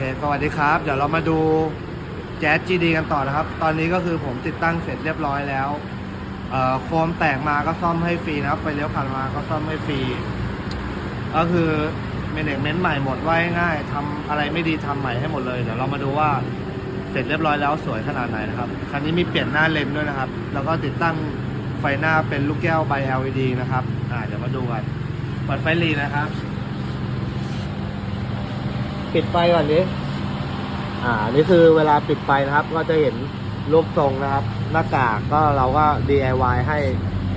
เคสวัสดีครับ เดี๋ยวเรามาดูแจ๊ส GD กันต่อนะครับ ตอนนี้ก็คือผมติดตั้งเสร็จเรียบร้อยแล้วเอ่อโคมแตกมาก็ซ่อมให้ฟรีนะครับไฟเลี้ยวผ่านมาก็ซ่อมให้ฟรี ก็คือเมนเนเมนต์ใหม่หมดไว้ง่ายทำอะไรไม่ดีทำใหม่ให้หมดเลย เดี๋ยวเรามาดูว่าเสร็จเรียบร้อยแล้วสวยขนาดไหนนะครับ คันนี้มีเปลี่ยนหน้าเลนด้วยนะครับ แล้วก็ติดตั้งไฟหน้าเป็นลูกแก้วใบ LED นะครับ อ่าเดี๋ยวมาดูกันเปิดไฟรีนะครับ ปิดไฟก่อนดิอ่านี่คือเวลาปิดไฟนะครับ ก็จะเห็นรูปทรงนะครับ หน้ากากก็เราก็ DIY ให้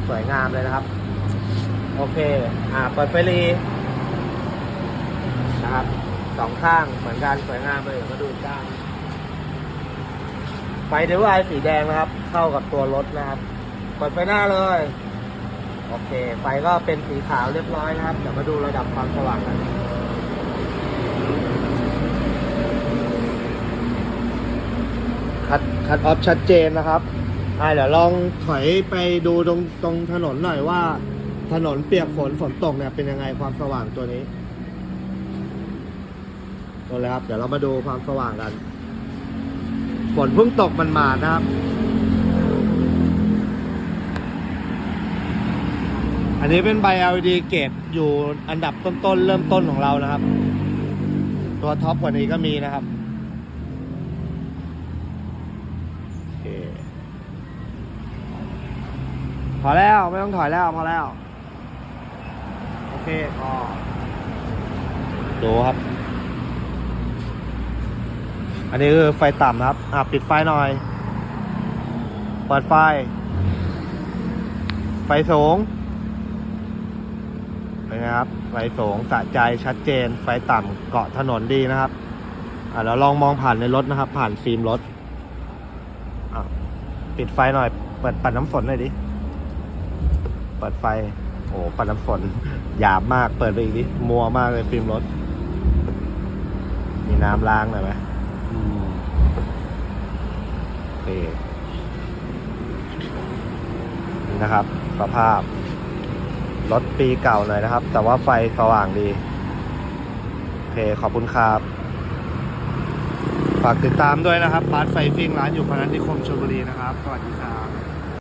สวยงามเลยนะครับ โอเค อ่าเปิดไฟรีนะครับสองข้างเหมือนกันสวยงามเลยเดี๋ยวมาดูด้านไฟเดวายสีแดงนะครับ เข้ากับตัวรถนะครับเปิดไฟหน้าเลย โอเค ไฟก็เป็นสีขาวเรียบร้อยนะครับ เดี๋ยวมาดูระดับความสว่างกัน คัดคัดออฟชัดเจนนะครับอ่าเดี๋ยวลองถอยไปดูตรงตรงถนนหน่อยว่า ถนนเปียกฝนฝนตกเนี่ยเป็นยังไงความสว่างตัวนี้ตัวเลยครับเดี๋ยวเรามาดูความสว่างกัน ฝนเพิ่งตกมันมานะครับอันนี้เป็นใบ LED เกตอยู่อันดับต้นๆ เริ่มต้นของเรานะครับ ตัวท็อปกว่านี้ก็มีนะครับ โอ เคพอแล้วไม่ต้องถอยแล้วพอแล้ว โอเคพอดูครับ อันนี้คือไฟต่ำนะครับ อะปิดไฟหน่อย เปิดไฟ ไฟสูงนไงครับ ไฟสูงสะใจชัดเจน ไฟต่ำเกาะถนนดีนะครับ อะแล้วลองมองผ่านในรถนะครับ ผ่านฟิล์มรถ ปิดไฟหน่อย เปิดปัดน้ำฝนหน่อยดิ เปิดไฟ โอ้ปัดน้ำฝน หยาบมาก เปิดไปอีกดิ มัวมากเลยฟิล์มรถ มีน้ำล้างหน่อยไหมโอเคนี่นะครับ สภาพ รถปีเก่าหน่อยนะครับ แต่ว่าไฟสว่างดี โอเค ขอบคุณครับ ฝากติดตามด้วยนะครับพาร์ทไฟฟิงร้านอยู่พนัสนิคมชลบุรีนะครับ สวัสดีครับ